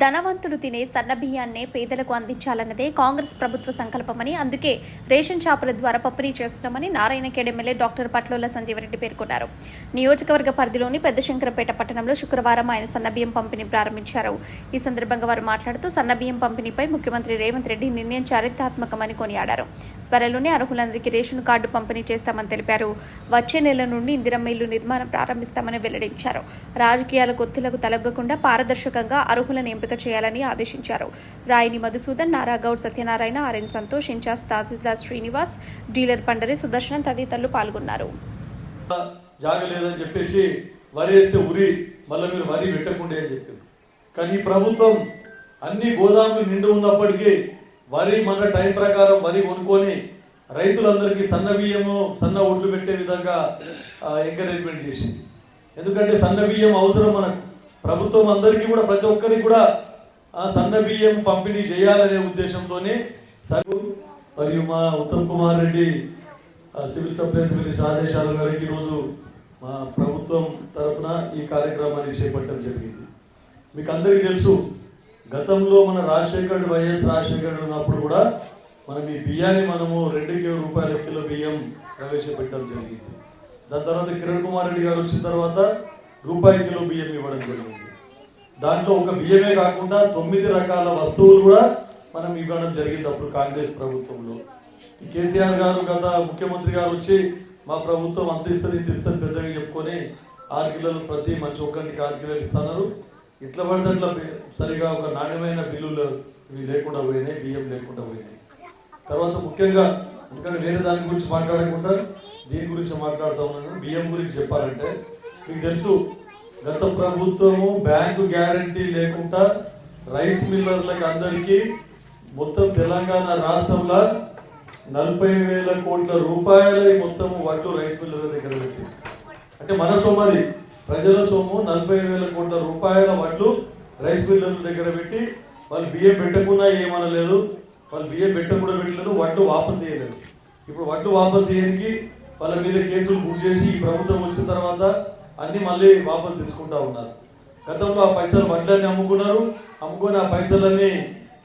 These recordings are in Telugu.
ధనవంతులు తినే సన్నబియ్యాన్నే పేదలకు అందించాలన్నదే కాంగ్రెస్ ప్రభుత్వ సంకల్పమని అందుకే రేషన్ షాపుల ద్వారా పంపిణీ చేస్తున్నామని నారాయణఖేడ్ ఎమ్మెల్యే డాక్టర్ పట్లోల సంజీవరెడ్డి పేర్కొన్నారు. నియోజకవర్గ పరిధిలోని పెద్దశంకరపేట పట్టణంలో శుక్రవారం ఆయన సన్నబియ్యం పంపిణీ ప్రారంభించారు. ఈ సందర్భంగా వారు మాట్లాడుతూ సన్నబియ్యం పంపిణీపై ముఖ్యమంత్రి రేవంత్ రెడ్డి నిర్ణయం చారిత్రాత్మకమని కొనియాడారు. త్వరలోనే అర్హులందరికీ రేషన్ కార్డు పంపిణీ చేస్తామని తెలిపారు. వచ్చే నెల నుండి ఇందిరమ్మ ఇల్లు నిర్మాణం ప్రారంభిస్తామని వెల్లడించారు. రాజకీయాల కొత్తులకు తలగ్గకుండా పారదర్శకంగా అర్హులను ఎంపిక చేయాలని ఆదేశించారు. రాయిని Madhusudan Naragoud Satyanarayana RN Santosh incharge tahsildar Srinivas dealer Pandari Sudarshan తదితరులు పాల్గొన్నారు. జాగలేదని చెప్పేసి వరి వేస్తే ఉరి మళ్ళీ మీరు వరి అని చెప్పింది కానీ ప్రభుత్వం అన్ని గోదాములు నిండి ఉన్నప్పటికీ వరి మన టైం ప్రకారం వరి కొనుక్కొని రైతులందరికీ సన్న బియ్యము సన్న ఒడ్లు పెట్టే విధంగా ఎంకరేజ్మెంట్ చేసింది. ఎందుకంటే సన్న బియ్యం అవసరం మనకు. ప్రభుత్వం అందరికీ కూడా ప్రతి ఒక్కరికి కూడా ఆ సన్న బియ్యం పంపిణీ చేయాలనే ఉద్దేశంతోనే సరు మరియు మా Uttam Kumar Reddy civil supplies minister ఆదేశాల మేరకు ఈరోజు మా ప్రభుత్వం తరఫున ఈ కార్యక్రమాన్ని చేపట్టడం జరిగింది. మీకు అందరికీ తెలుసు గతంలో మన రాజశేఖర్ వైఎస్ రాజశేఖర్ ఉన్నప్పుడు కూడా మనం ఈ బియ్యాన్ని మనము రెండు కిలో రూపాయల కిలో బియ్యం ప్రవేశపెట్టడం జరిగింది. దాని తర్వాత కిరణ్ కుమార్ రెడ్డి గారు వచ్చిన తర్వాత రూపాయి కిలో బియ్యం ఇవ్వడం జరిగింది. దాంట్లో ఒక బియ్యమే కాకుండా తొమ్మిది రకాల వస్తువులు కూడా మనం ఇవ్వడం జరిగింది అప్పుడు కాంగ్రెస్ ప్రభుత్వంలో. కేసీఆర్ గారు గత ముఖ్యమంత్రి గారు వచ్చి మా ప్రభుత్వం అందిస్తుంది ఇస్తుంది ఇంత ఇస్తుంది పెద్దగా చెప్పుకొని ఆరు కిలోలు ప్రతి మంచి ఒక్కరికి ఆరు కిలోలు ఇస్తున్నారు. ఇట్లా పడితే అట్లా సరిగా ఒక నాణ్యమైన బిల్లులు ఇవి లేకుండా పోయినాయి బియ్యం లేకుండా పోయినాయి. తర్వాత ముఖ్యంగా ఎందుకంటే వేరే దాని గురించి మాట్లాడకుండా దీని గురించి మాట్లాడుతూ ఉన్నాను. బియ్యం గురించి చెప్పాలంటే మీకు తెలుసు గత ప్రభుత్వము బ్యాంకు గ్యారంటీ లేకుండా రైస్ మిల్లర్లకు అందరికీ మొత్తం తెలంగాణ రాష్ట్రంలో నలభై వేల కోట్ల రూపాయల మొత్తం వడ్లు రైస్ మిల్లర్ల దగ్గర పెట్టింది. అంటే మన సొమ్మది. ప్రజల సొమ్ము నలభై వేల కోట్ల రూపాయల వడ్లు రైస్ మిల్లర్ల దగ్గర పెట్టి వాళ్ళు బియ్యం పెట్టకుండా ఏమనలేదు. వాళ్ళు బియ్యం పెట్టకుండా పెట్టలేదు వడ్లు వాపస్ చేయలేదు ఇప్పుడు వడ్లు వాపస్ చేయడానికి వాళ్ళ మీద కేసులు బుక్ చేసి ఈ ప్రభుత్వం వచ్చిన తర్వాత అన్ని మళ్ళీ వాపసు తీసుకుంటా ఉన్నారు. గతంలో ఆ పైసలు వడ్లన్నీ అమ్ముకున్నారు. అమ్ముకొని ఆ పైసలన్నీ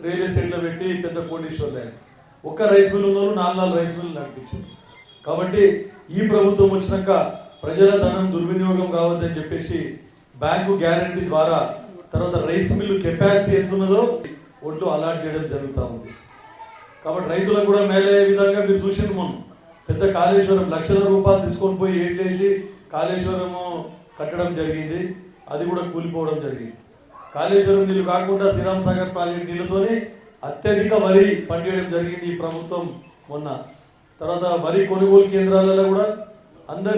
రియల్ ఎస్టేట్లో పెట్టి పెద్ద కోటీశ్వర్లు ఒక్క రైస్ మిల్లు నాలుగు నాలుగు రైస్ మిల్లు నడిపించింది కాబట్టి ఈ ప్రభుత్వం వచ్చినాక ప్రజల ధనం దుర్వినియోగం కావద్దని చెప్పేసి బ్యాంకు గ్యారంటీ ద్వారా తర్వాత రైస్ మిల్ కెపాసిటీ ఎంత ఉన్నదో ఒడ్లు అలాట్ చేయడం జరుగుతూ ఉంది. కాబట్టి రైతులకు కూడా మేలయ్యే విధంగా మీరు చూసింది మనం పెద్ద కాళేశ్వరం లక్షల రూపాయలు తీసుకొని పోయి ఏట్లేసి కాళేశ్వరము కట్టడం జరిగింది. అది కూడా కూలిపోవడం జరిగింది. కాళేశ్వరం నీళ్ళు కాకుండా శ్రీరామ్ సాగర్ ప్రాజెక్ట్ నీళ్ళతోని అత్యధిక వరి పండియడం జరిగింది ఈ ప్రభుత్వం మొన్న. తర్వాత వరి కొనుగోలు కేంద్రాలలో కూడా అందరి